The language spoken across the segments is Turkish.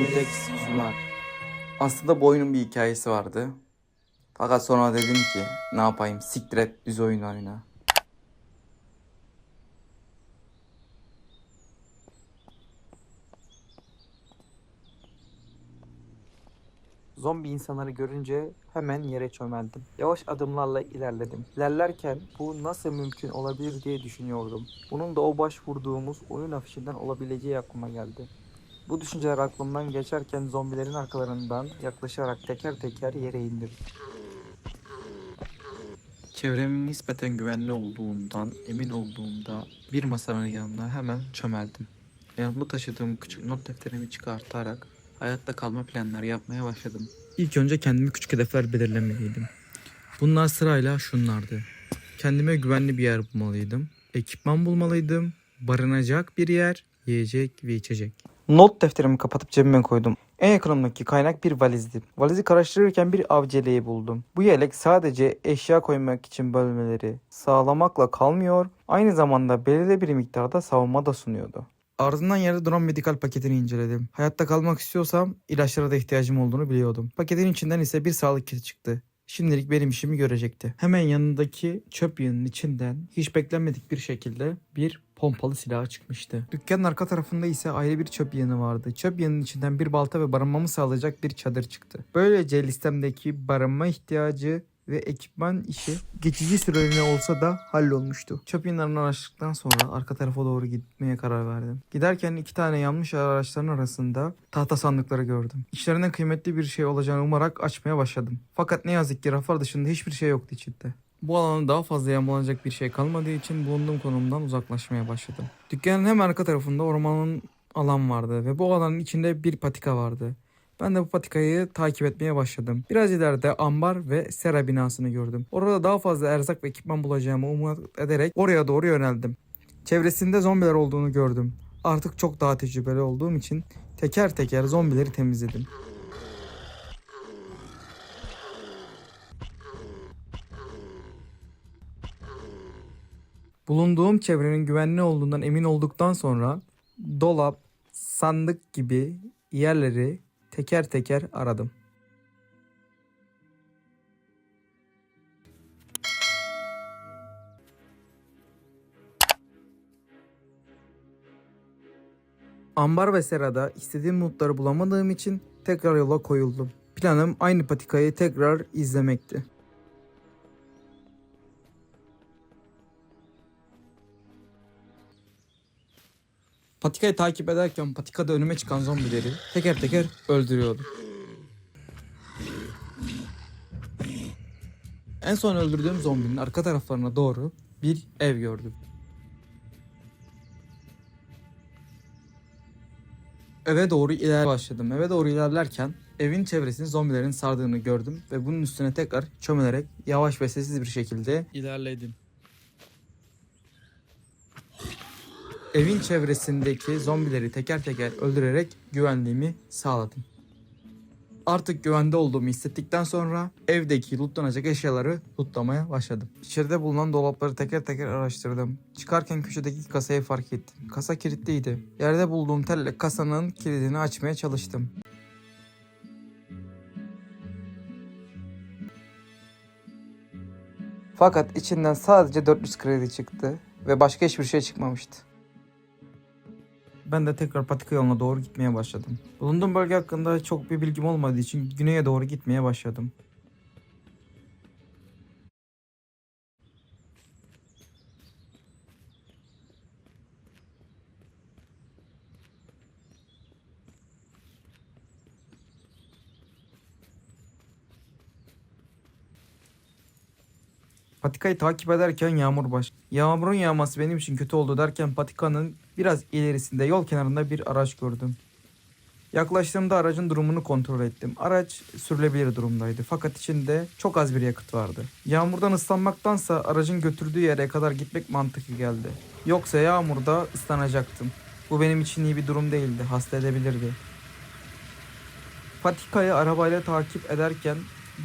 Mutex sunar. Aslında bu oyunun bir hikayesi vardı. Fakat sonra dedim ki ne yapayım siktir et düz oyun oyna. Zombi insanları görünce hemen yere çömeldim. Yavaş adımlarla ilerledim. İlerlerken bu nasıl mümkün olabilir diye düşünüyordum. Bunun da o başvurduğumuz oyun afişinden olabileceği aklıma geldi. Bu düşünceler aklımdan geçerken zombilerin arkalarından yaklaşarak teker teker yere indim. Çevremin nispeten güvenli olduğundan emin olduğumda bir masanın yanına hemen çömeldim. Yanımda taşıdığım küçük not defterimi çıkartarak hayatta kalma planları yapmaya başladım. İlk önce kendime küçük hedefler belirlemeliydim. Bunlar sırayla şunlardı. Kendime güvenli bir yer bulmalıydım. Ekipman bulmalıydım. Barınacak bir yer, yiyecek ve içecek. Not defterimi kapatıp cebime koydum. En yakınımdaki kaynak bir valizdi. Valizi karıştırırken bir avcı yeleği buldum. Bu yelek sadece eşya koymak için bölmeleri sağlamakla kalmıyor, aynı zamanda belirli bir miktarda savunma da sunuyordu. Ardından yerde duran medikal paketini inceledim. Hayatta kalmak istiyorsam ilaçlara da ihtiyacım olduğunu biliyordum. Paketin içinden ise bir sağlık kiti çıktı. Şimdilik benim işimi görecekti. Hemen yanındaki çöp yığının içinden hiç beklenmedik bir şekilde bir pompalı silah çıkmıştı. Dükkanın arka tarafında ise ayrı bir çöp yığını vardı. Çöp yığının içinden bir balta ve barınmamı sağlayacak bir çadır çıktı. Böylece listemdeki barınma ihtiyacı ve ekipman işi geçici süreliğine olsa da hallolmuştu. Çöp yığınlarını araştırdıktan sonra arka tarafa doğru gitmeye karar verdim. Giderken iki tane yanmış araçların arasında tahta sandıkları gördüm. İçlerinden kıymetli bir şey olacağını umarak açmaya başladım. Fakat ne yazık ki raflar dışında hiçbir şey yoktu içinde. Bu alanda daha fazla yağmalanacak bir şey kalmadığı için bulunduğum konumdan uzaklaşmaya başladım. Dükkanın hemen arka tarafında ormanın alan vardı ve bu alanın içinde bir patika vardı. Ben de bu patikayı takip etmeye başladım. Biraz ileride ambar ve sera binasını gördüm. Orada daha fazla erzak ve ekipman bulacağımı umut ederek oraya doğru yöneldim. Çevresinde zombiler olduğunu gördüm. Artık çok daha tecrübeli olduğum için teker teker zombileri temizledim. Bulunduğum çevrenin güvenli olduğundan emin olduktan sonra dolap, sandık gibi yerleri teker teker aradım. Ambar ve serada istediğim mutları bulamadığım için tekrar yola koyuldum. Planım aynı patikayı tekrar izlemekti. Patikayı takip ederken patikada önüme çıkan zombileri teker teker öldürüyordum. En son öldürdüğüm zombinin arka taraflarına doğru bir ev gördüm. Eve doğru iler başladım. Eve doğru ilerlerken evin çevresini zombilerin sardığını gördüm ve bunun üstüne tekrar çömelerek yavaş ve sessiz bir şekilde ilerledim. Evin çevresindeki zombileri teker teker öldürerek güvenliğimi sağladım. Artık güvende olduğumu hissettikten sonra evdeki lootlanacak eşyaları lootlamaya başladım. İçeride bulunan dolapları teker teker araştırdım. Çıkarken köşedeki kasayı fark ettim. Kasa kilitliydi. Yerde bulduğum telle kasanın kilidini açmaya çalıştım. Fakat içinden sadece 400 kredi çıktı ve başka hiçbir şey çıkmamıştı. Ben de tekrar patika yoluna doğru gitmeye başladım. Bulunduğum bölge hakkında çok bir bilgim olmadığı için güneye doğru gitmeye başladım. Patikayı takip ederken yağmur baş. Yağmurun yağması benim için kötü oldu derken patikanın biraz ilerisinde yol kenarında bir araç gördüm. Yaklaştığımda aracın durumunu kontrol ettim. Araç sürülebilir durumdaydı fakat içinde çok az bir yakıt vardı. Yağmurdan ıslanmaktansa aracın götürdüğü yere kadar gitmek mantıklı geldi. Yoksa yağmurda ıslanacaktım. Bu benim için iyi bir durum değildi. Hasta edebilirdi. Patikayı arabayla takip ederken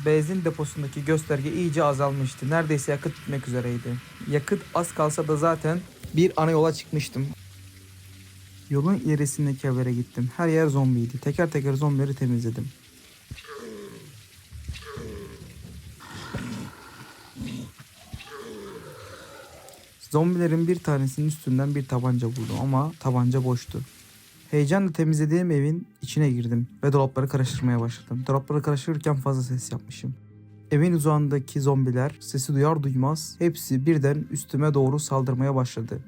benzin deposundaki gösterge iyice azalmıştı. Neredeyse yakıt bitmek üzereydi. Yakıt az kalsa da zaten bir ana yola çıkmıştım. Yolun ilerisindeki evlere gittim. Her yer zombiydi. Teker teker zombileri temizledim. Zombilerin bir tanesinin üstünden bir tabanca buldum ama tabanca boştu. Heyecanla temizlediğim evin içine girdim ve dolapları karıştırmaya başladım. Dolapları karıştırırken fazla ses yapmışım. Evin uzağındaki zombiler sesi duyar duymaz hepsi birden üstüme doğru saldırmaya başladı.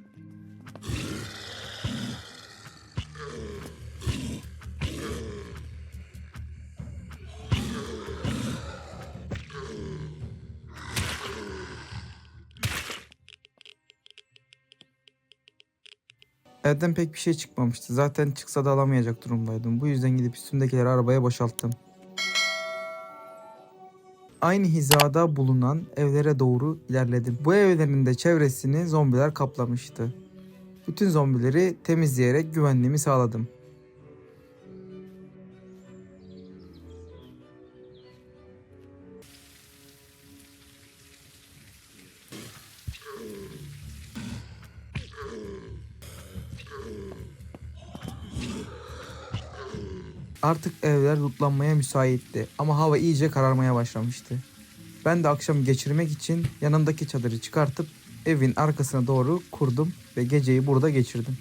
Evden pek bir şey çıkmamıştı. Zaten çıksa da alamayacak durumdaydım. Bu yüzden gidip üstümdekileri arabaya boşalttım. Aynı hizada bulunan evlere doğru ilerledim. Bu evlerin de çevresini zombiler kaplamıştı. Bütün zombileri temizleyerek güvenliğimi sağladım. Artık evler lootlanmaya müsaitti ama hava iyice kararmaya başlamıştı. Ben de akşam geçirmek için yanındaki çadırı çıkartıp evin arkasına doğru kurdum ve geceyi burada geçirdim.